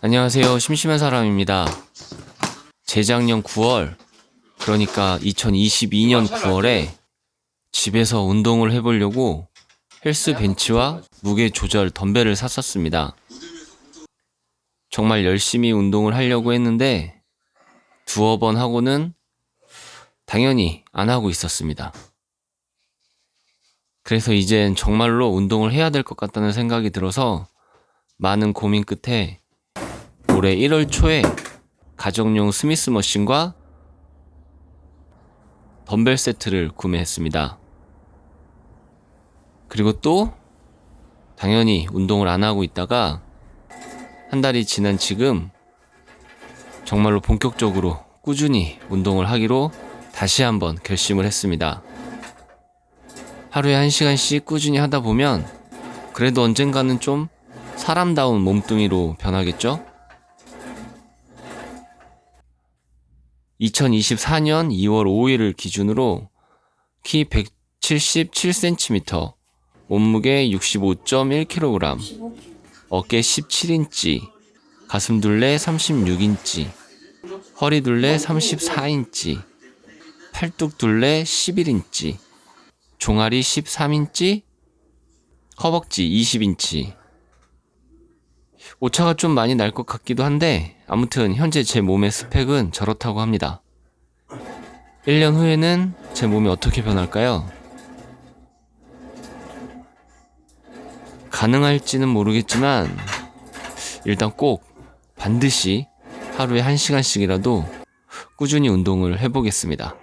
안녕하세요. 심심한 사람입니다. 재작년 9월, 그러니까 2022년 9월에 집에서 운동을 해보려고 헬스 벤치와 무게 조절 덤벨을 샀었습니다. 정말 열심히 운동을 하려고 했는데 두어 번 하고는 당연히 안 하고 있었습니다. 그래서 이젠 정말로 운동을 해야 될 것 같다는 생각이 들어서 많은 고민 끝에 올해 1월 초에 가정용 스미스 머신과 덤벨 세트를 구매했습니다. 그리고 또 당연히 운동을 안 하고 있다가 한 달이 지난 지금 정말로 본격적으로 꾸준히 운동을 하기로 다시 한번 결심을 했습니다. 하루에 한 시간씩 꾸준히 하다 보면 그래도 언젠가는 좀 사람다운 몸뚱이로 변하겠죠? 2024년 2월 5일을 기준으로 키 177cm, 몸무게 65.1kg, 어깨 17인치, 가슴 둘레 36인치, 허리 둘레 34인치, 팔뚝 둘레 11인치, 종아리 13인치, 허벅지 20인치. 오차가 좀 많이 날 것 같기도 한데 아무튼 현재 제 몸의 스펙은 저렇다고 합니다. 1년 후에는 제 몸이 어떻게 변할까요? 가능할지는 모르겠지만 일단 꼭 반드시 하루에 1시간씩이라도 꾸준히 운동을 해보겠습니다.